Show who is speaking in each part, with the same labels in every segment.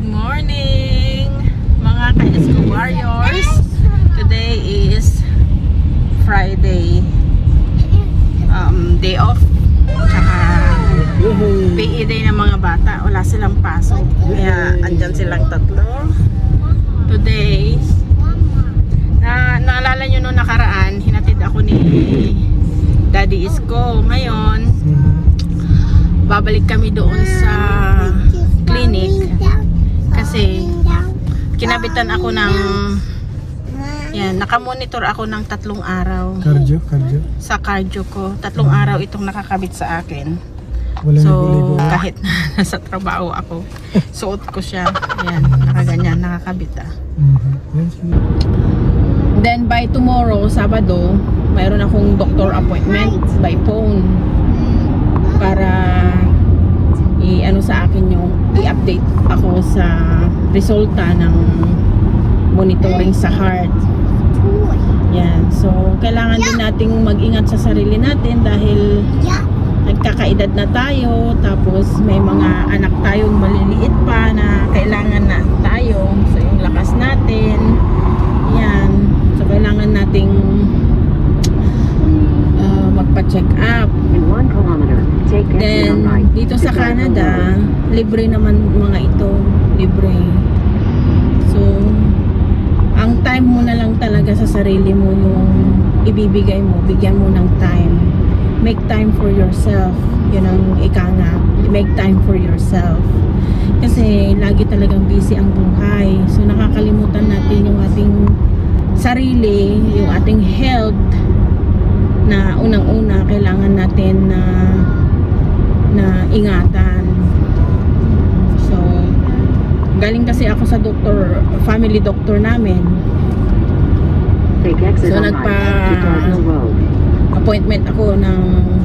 Speaker 1: Good morning, mga ka-SQ Warriors. Today is Friday. Um, day off. Tsaka PE day ng mga bata. Wala silang pasok. Kaya andyan silang tatlo. Today, na naalala nyo nung nakaraan, hinatid ako ni Daddy Isko. Ngayon, babalik kami doon sa clinic kasi kinabitan ako ng yan, nakamonitor ako ng tatlong araw
Speaker 2: Cardio, cardio.
Speaker 1: sa cardio ko. Tatlong araw itong nakakabit sa akin.
Speaker 2: Wala
Speaker 1: So,
Speaker 2: ligo-ligo.
Speaker 1: kahit na nasa trabaho ako, suot ko siya. Yan, nakaganyan, nakakabit ah.
Speaker 2: Mhm. Sige.
Speaker 1: Then by tomorrow, Sabado, mayroon akong doctor appointment by phone para i-ano sa akin yung i-update ako sa resulta ng monitoring sa heart. Yan. So, kailangan din nating mag-ingat sa sarili natin dahil nagkakaedad na tayo tapos may mga anak tayong maliliit pa na kailangan na tayo so yung lakas natin yan so kailangan nating uh, magpa-check up
Speaker 3: In one kilometer,
Speaker 1: then dito sa Canada libre naman mga ito libre. So ang time mo na lang talaga sa sarili mo yung ibibigay mo bigyan mo ng time. Make time for yourself yun ang ika nga make time for yourself. Kasi lagi talagang busy ang buhay. So nakakalimutan natin yung ating sarili yung ating health na unang-una kailangan natin na na ingatan. So galing kasi ako sa doktor family doctor namin. So, nagpa- appointment ako ng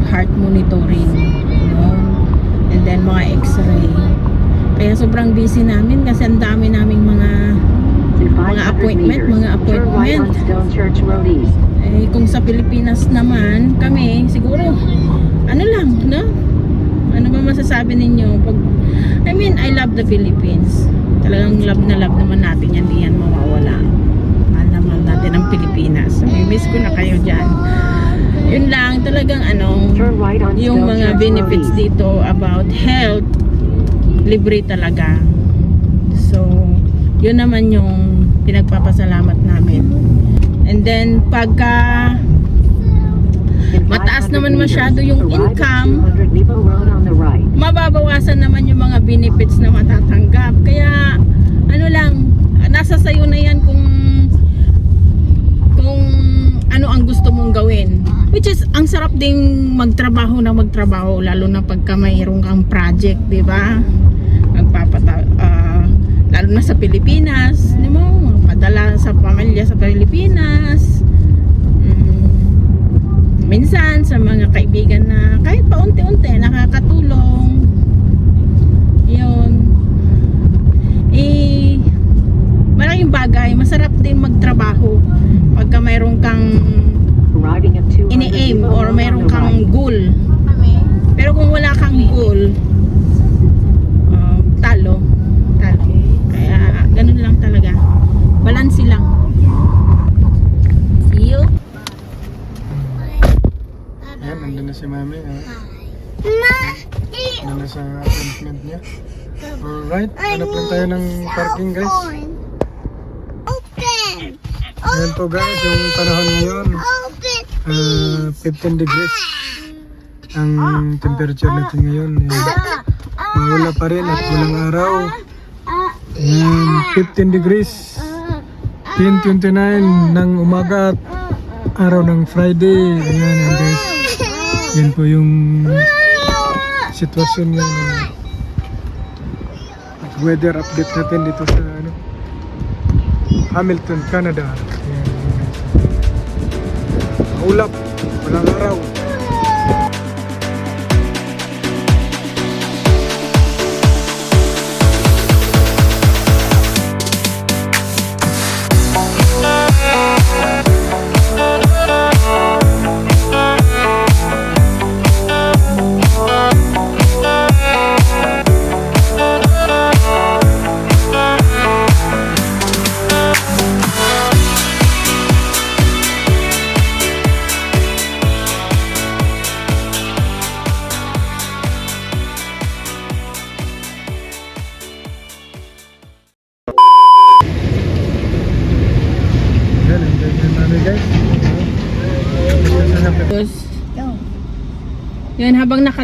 Speaker 1: heart monitoring. Yun. and then mga x-ray. Kaya sobrang busy namin kasi ang dami naming mga
Speaker 3: 500
Speaker 1: appointment, mga appointment. Eh kung sa Pilipinas naman kami siguro ano lang no ano ba masasabi ninyo pag I mean I love the Philippines. Talagang love na love naman natin yan di yan mawawala. Mahal na mahal natin ang Pilipinas. Miss ko na kayo dyan. Yun lang talagang ano yung mga benefits dito about health libre talaga. So yun naman yung pinagpapasalamat namin. And then pagka mataas
Speaker 3: 500
Speaker 1: naman masyado yung income.
Speaker 3: 200 Maple Road on the right.
Speaker 1: mababawasan naman yung mga benefits na matatanggap. Kaya ano lang nasa sayo na yan kung kung ano ang gusto mong gawin. Which is ang sarap ding magtrabaho na magtrabaho lalo na pagka mayroon kang project di ba? Magpapata ah, lalo na sa Pilipinas. Di mo padala sa pamilya sa Pilipinas minsan sa mga kaibigan na kahit paunti-unti nakakatulong. Yun. Eh malaking bagay masarap din magtrabaho pagka mayroon kang
Speaker 3: Arriving at 200
Speaker 1: ini-aim or mayroon kang goal pero kung wala kang goal uh, talo talo kaya ganun lang talaga balance lang see you
Speaker 2: Ayan, nandun na si mami. ah. Nandun na sa appointment niya. Alright, hanap lang tayo ng parking guys. Ayan po guys, yung panahon ngayon. ah, 15 degrees ang temperature natin ngayon. Ayan. Mawala pa rin at walang araw. Ayan, 15 degrees. 10.29 ng umaga at araw ng Friday. Ayan guys. Yan po yung sitwasyon yung weather update natin dito sa ano, Hamilton, Canada. Ulap, walang araw.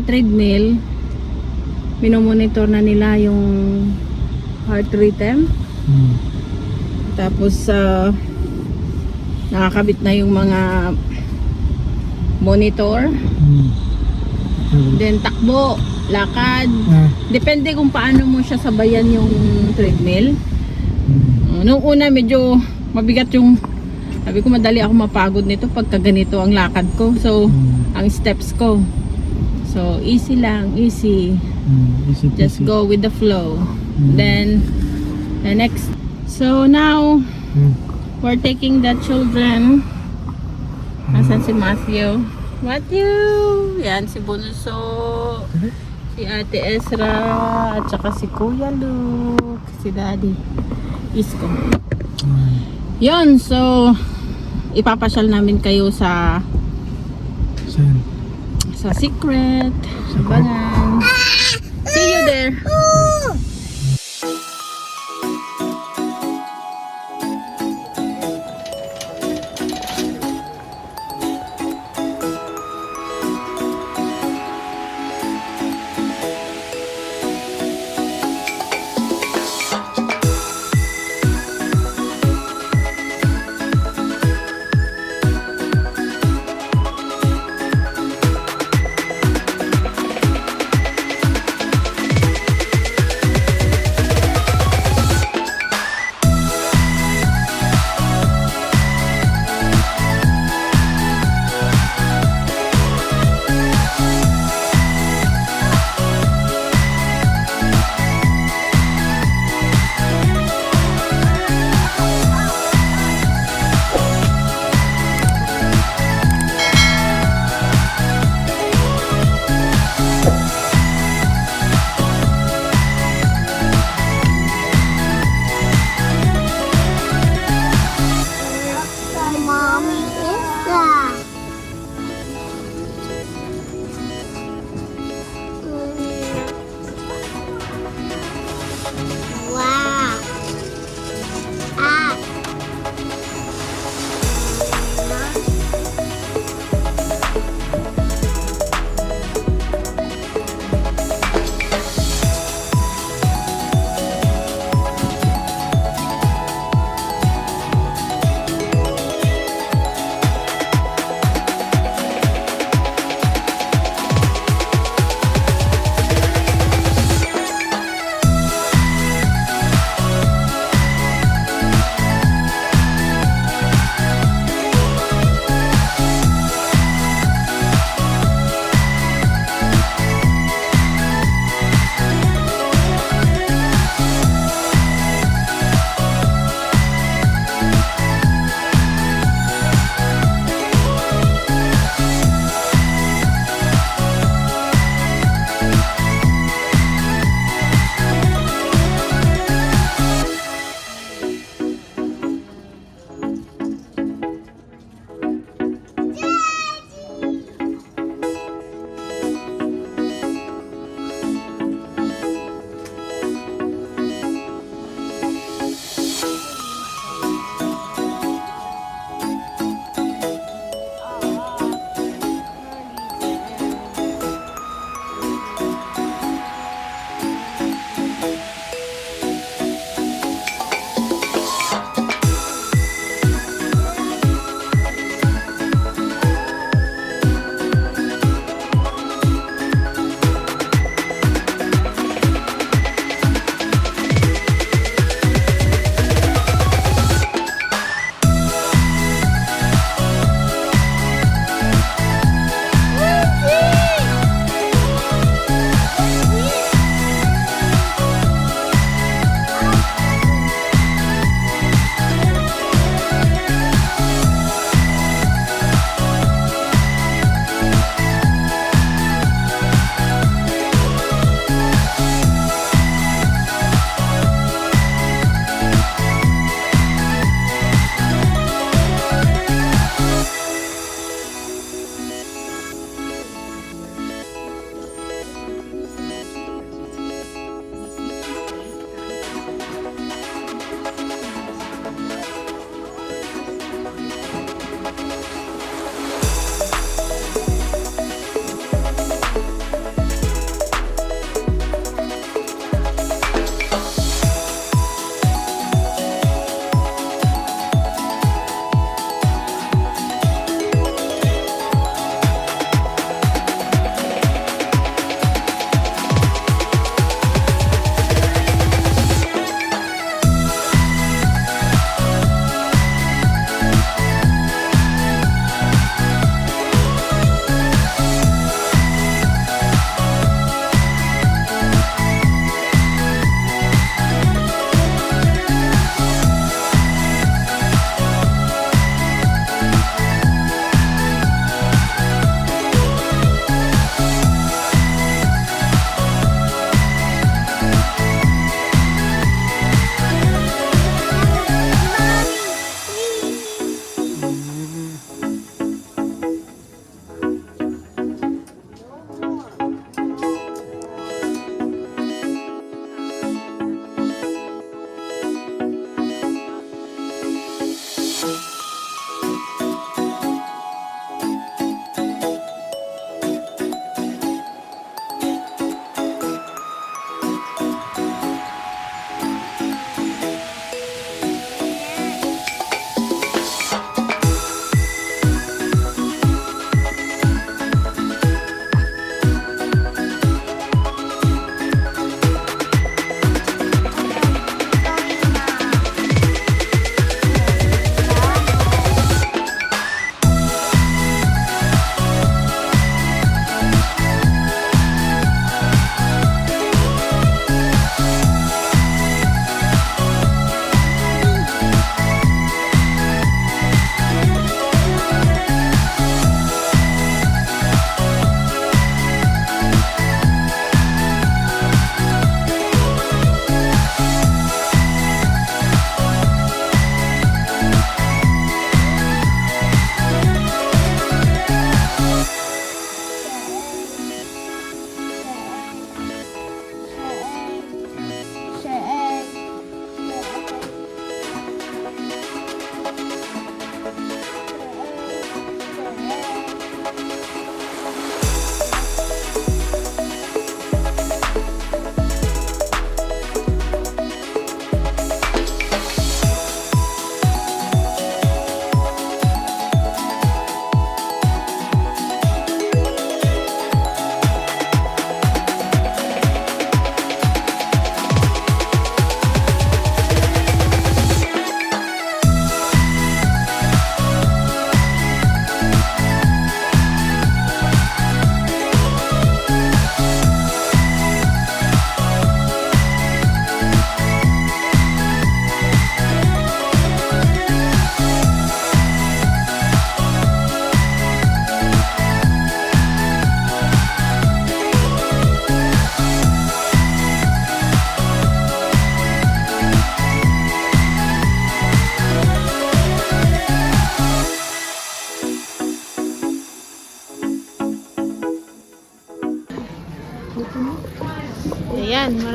Speaker 1: Naka-treadmill, minomonitor na nila yung heart rhythm.
Speaker 2: Mm.
Speaker 1: Tapos, ah, nakakabit na yung mga monitor.
Speaker 2: Mm.
Speaker 1: Then, takbo, lakad.
Speaker 2: Ah.
Speaker 1: Depende kung paano mo siya sabayan yung treadmill.
Speaker 2: Mm.
Speaker 1: Uh, Nung una, medyo mabigat yung sabi ko madali ako mapagod nito pagka ganito ang lakad ko. So,
Speaker 2: Mm.
Speaker 1: ang steps ko. So, easy lang, easy.
Speaker 2: Mm. Easy
Speaker 1: Just
Speaker 2: peasy.
Speaker 1: go with the flow.
Speaker 2: Mm.
Speaker 1: Then, the next. So, now,
Speaker 2: Mm.
Speaker 1: we're taking the children. Nasaan si Matthew? Matthew! Yan, si Bunso. Si Ate Ezra. At saka si Kuya Luke. Si Daddy. Isko.
Speaker 2: Mm.
Speaker 1: Yun, so, ipapasyal namin kayo sa? Sa secret, sa bangan. See you there.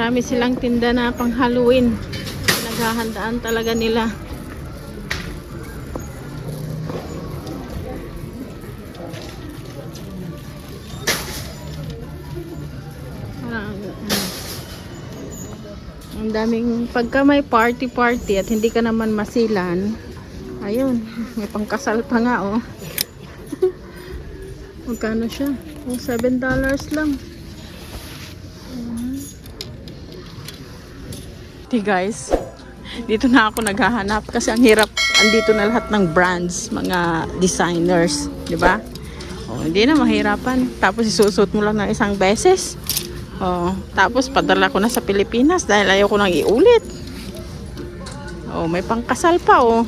Speaker 1: Marami silang tinda na pang Halloween. Naghahandaan talaga nila. Parang, ano, ang daming, pagka may party-party at hindi ka naman masilan, ayun, may pangkasal pa nga, oh. Magkano siya? Oh, $7 lang. Hey guys, dito na ako naghahanap kasi ang hirap, andito na lahat ng brands, mga designers, di ba? Oh, hindi na mahirapan. Tapos isusot mo lang ng isang beses. Oh, tapos padala ko na sa Pilipinas dahil ayaw ko nang iulit. Oh, may pangkasal pa oh.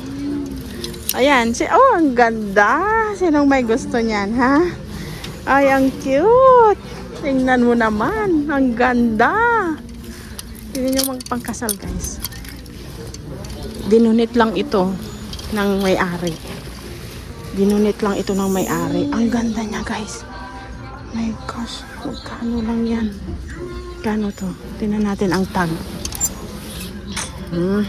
Speaker 1: Ayan, si oh, ang ganda. Sinong may gusto niyan, ha? Ay, ang cute. Tingnan mo naman, ang ganda. Tingnan nyo magpangkasal, guys. Dinunit lang ito ng may-ari. Dinunit lang ito ng may-ari. Ang ganda niya, guys. My gosh, magkano lang yan? Kano to? Tingnan natin ang tag. Hmm.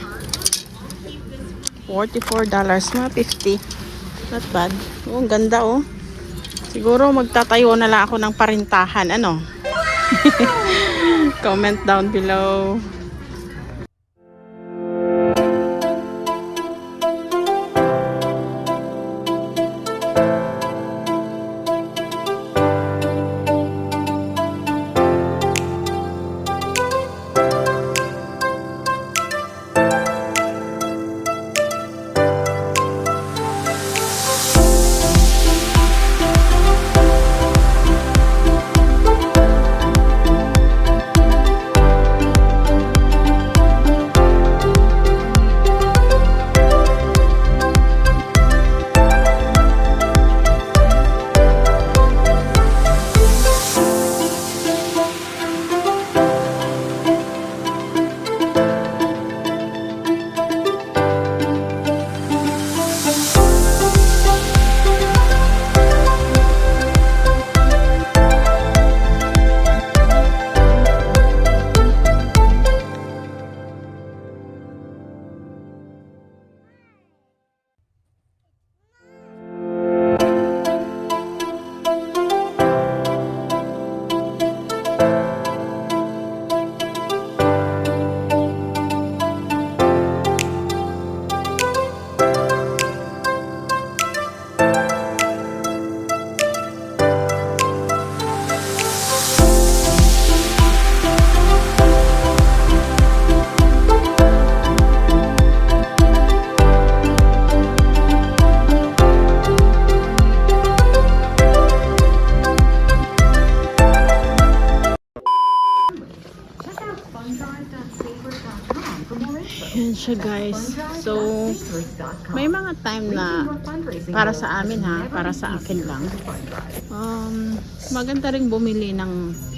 Speaker 1: $44, mga 50. Not bad. Oh, ang ganda oh. Siguro magtatayo na lang ako ng parintahan. Ano? Comment down below. May mga time na para sa amin ha, para sa akin lang. Um, maganda rin bumili ng,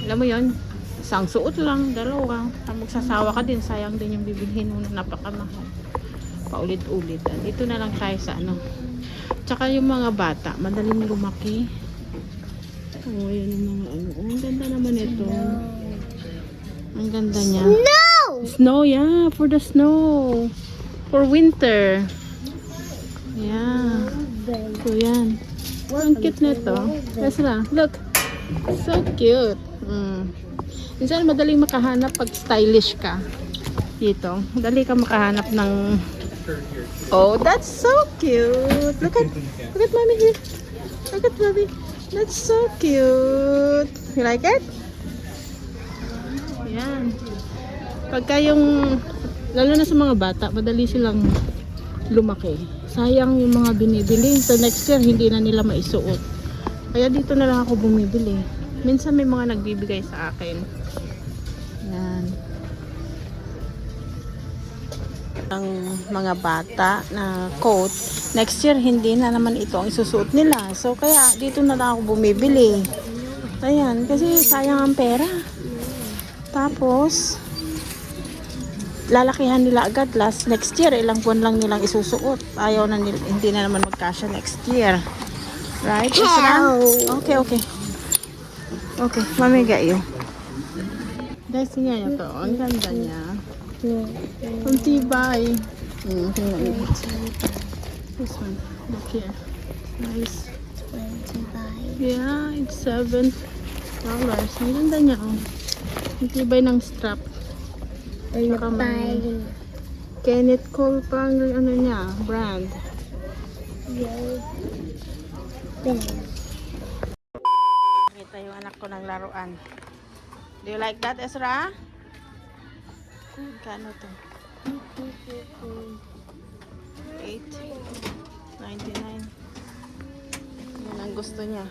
Speaker 1: alam mo yon isang suot lang, dalawa. Kung magsasawa ka din, sayang din yung bibilhin mo na napakamahal. Paulit-ulit. Dito na lang tayo sa ano. Tsaka yung mga bata, madaling lumaki. Oh, yun yung mga ano. Oh, ang ganda naman ito. Ang ganda niya. Snow, yeah, for the snow. For winter. Yeah. So, yan. Ang cute nito. Yes na. Look. So cute. Mm. Minsan madaling makahanap pag stylish ka. Dito. Madali ka makahanap ng Oh, that's so cute. Look at look at mommy here. Look at mommy. That's so cute. You like it? Yan. Pagka yung, lalo na sa mga bata, madali silang lumaki. Sayang yung mga binibili. So next year, hindi na nila maisuot. Kaya dito na lang ako bumibili. Minsan may mga nagbibigay sa akin. Yan. Ang mga bata na coat, next year hindi na naman ito ang isusuot nila. So kaya dito na lang ako bumibili. Ayan, kasi sayang ang pera. Tapos, lalakihan nila agad last next year ilang buwan lang nilang isusuot ayaw na nila, hindi na naman magkasya next year right Isra? okay okay okay mommy got you Guys, tingnan nyo to. Ang ganda niya. Ang tibay. Mm, tingnan. This one. Look here. Nice. Yeah, it's seven dollars. Ang ganda niya, oh. Ang tibay ng strap. Saka may Kenneth Cole pang ano niya, brand. Kita yung anak ko ng laruan. Do you like that, Ezra? Kano to? 8 99 Yan ang gusto niya.